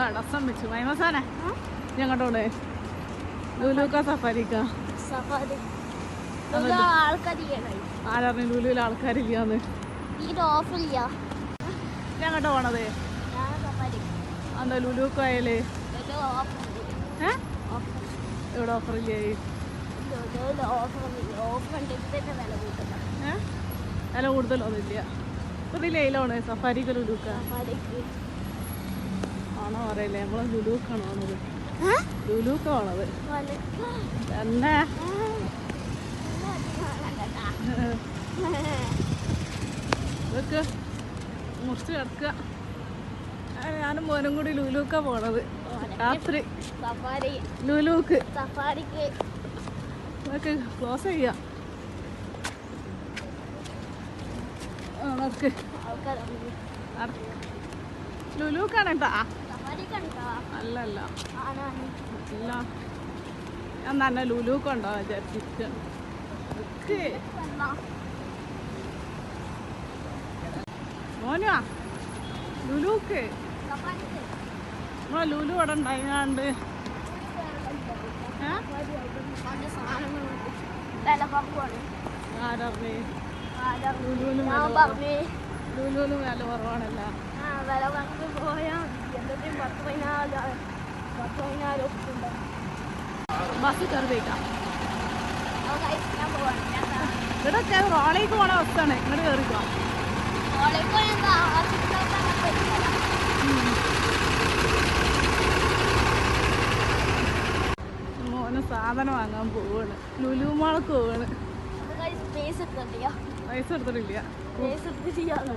തടസ്സം വെച്ചു. മൈമസാനെ ഞങ്ങോട്ടോടെ ലുലുക്ക സഫാരിക്ക. ആരറിഞ്ഞു ലുലുവിൽ ആൾക്കാരില്ലാന്ന്? ഞങ്ങോട്ട് പോണത്? എന്താ ലുലുക്ക ആയാൽ ഇത് ഓഫർ ഏ? ഓഫർ ഇവിടെ ഓഫർ ഇല്ലേ വില കൂടുതലൊന്നുമില്ല. ഒരു ലൈലാണ് സഫാരിക്ക് ലുലുക്ക? സഫാരിക്ക്. ആണോ അറിയില്ലേ. നമ്മളെ ലുലുക്കാണ് പോണത് ലുലുക്ക പോണത് വലക്ക തന്നെ. ഇതൊക്കെ മുറിച്ച് കിടക്കുക. ഞാനും മോനും കൂടി ലുലുക്ക പോണത്. രാത്രി. ലുലുക്ക്. ഇതൊക്കെ ക്ലോസ് ചെയ്യാം. നടക്ക് ആൾക്കാരുണ്ട്. കേട്ടാ. കണ്ടോ അല്ല ഞാൻ തന്നെ ലുലുക്ക് ഉണ്ടോ വിചാരിച്ചിട്ട്. മോനുവാ ലുലുക്ക്. നമ്മളെ ലുലു അവിടെ ഉണ്ടായിങ്ങാണ്ട് ആരറിഞ്ഞേ ലുലുവിന് ലുലുവിന് വില കുറവാണല്ല. വില കുറച്ച് പോയാൽ എന്തൊക്കെയും പത്ത് പതിനാല് പത്ത് പതിനാല് ഉണ്ട് ബസ് കയറി പോയിക്കാം ഇവിടെ റോളേക്ക് പോണ ബസ്സാണ് ഇങ്ങോട്ട് കയറിക്കോ മോന് സാധനം വാങ്ങാൻ പോവാണ്. ലുലു മാൾക്ക് പോവാണ്. പൈസ എടുത്തിട്ടില്ല.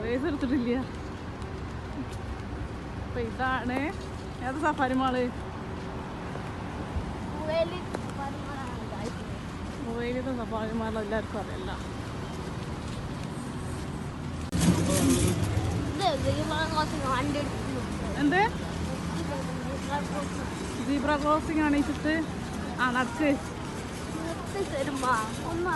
പൈസ എടുത്തിട്ടില്ല. അപ്പൊ ഇതാണ്. ഏത് സഫാരി മാൾ മൊബൈലിത്തെ സഫാരി മാൾ എല്ലാവർക്കും അറിയില്ല എന്ത്? സീബ്ര ക്രോസിംഗ് കാണിച്ചിട്ട് ആ നടക്ക്. നിർത്തി തരുമ്പോ ഒന്നും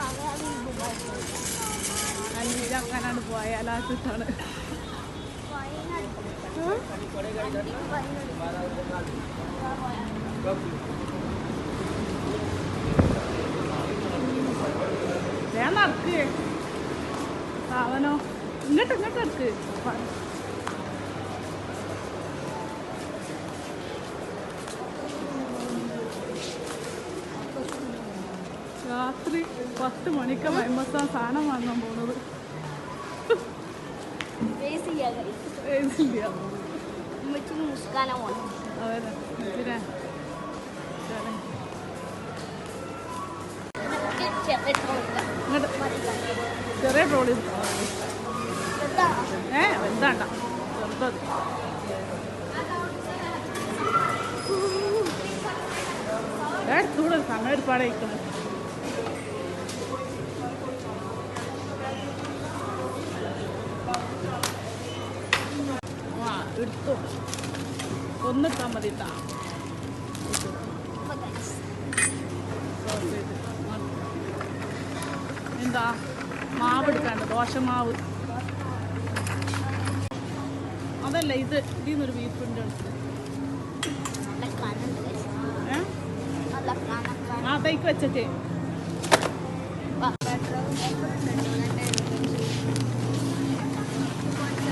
ഞാൻ നടക്ക് ഇങ്ങോട്ട് ഇങ്ങോട്ട് നടക്ക് രാത്രി പത്ത് മണിക്ക് മൈമസാൻ സാധനം വാങ്ങാൻ പോണത്. ചെറിയ ട്രോളി ഏ വലുതാണ്ട ചെറുതത് എടുത്തൂടെ സമയം ഒരുപാട് എടുത്തു ഒന്നിട്ടാൽ മതി എന്താ? മാവ് എടുക്കാണ്ട് ദോശമാവ്. അതല്ല ഇത് ഇതിൽ ബീഫിന്റെ ആ തൈക്ക് വെച്ചേ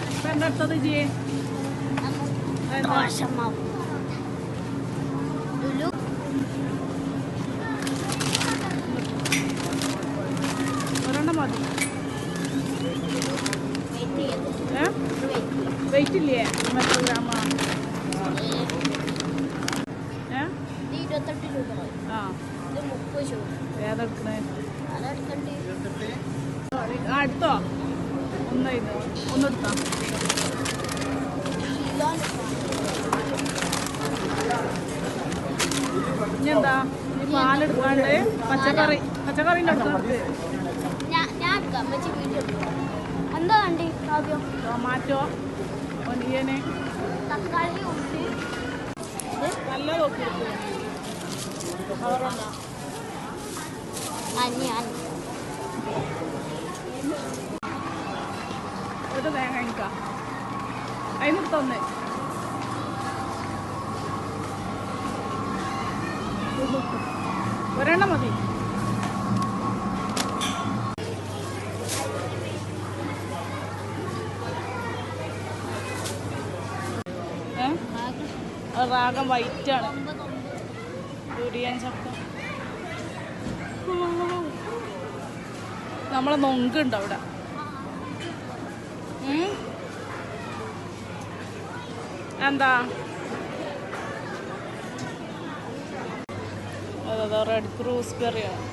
ഇപ്പം എന്റെ അടുത്തത് ജിയെ? മതി വെയിറ്റ് ഇല്ലേ എത്ര ഗ്രാമാ ഇരുപത്തെട്ട് രൂപ ആ മുപ്പത് രൂപ ഏതെടുക്കണേ ആ എടുത്തോ ഒന്ന് ഇത് ഒന്നെടുത്താ കിലോന് ഇനി എന്താ ഈ പാലെടുക്കാണ്ട് പച്ചക്കറി. പച്ചക്കറി എന്താ വേണ്ടി ടൊമാറ്റോ ഒനിയന്. തക്കാളി ഉള്ളി. നല്ല ഒരു തേങ്ങ അതിന് തൊന്ന് ഒരെണ്ണം മതി. അത് റാഗം വൈറ്റ് ആണ്. ദുരിയൻ ചക്ക. നമ്മളെ നൊങ്കുണ്ട് അവിടെ? എന്താ? അതെ റെഡ് ക്രൂസ് ബെറിയാണ്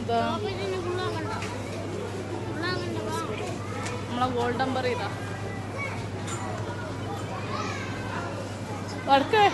ഇതാ. നമ്മളെ ഗോൾഡൻ ബെറി ഇതാ. വടക്കേ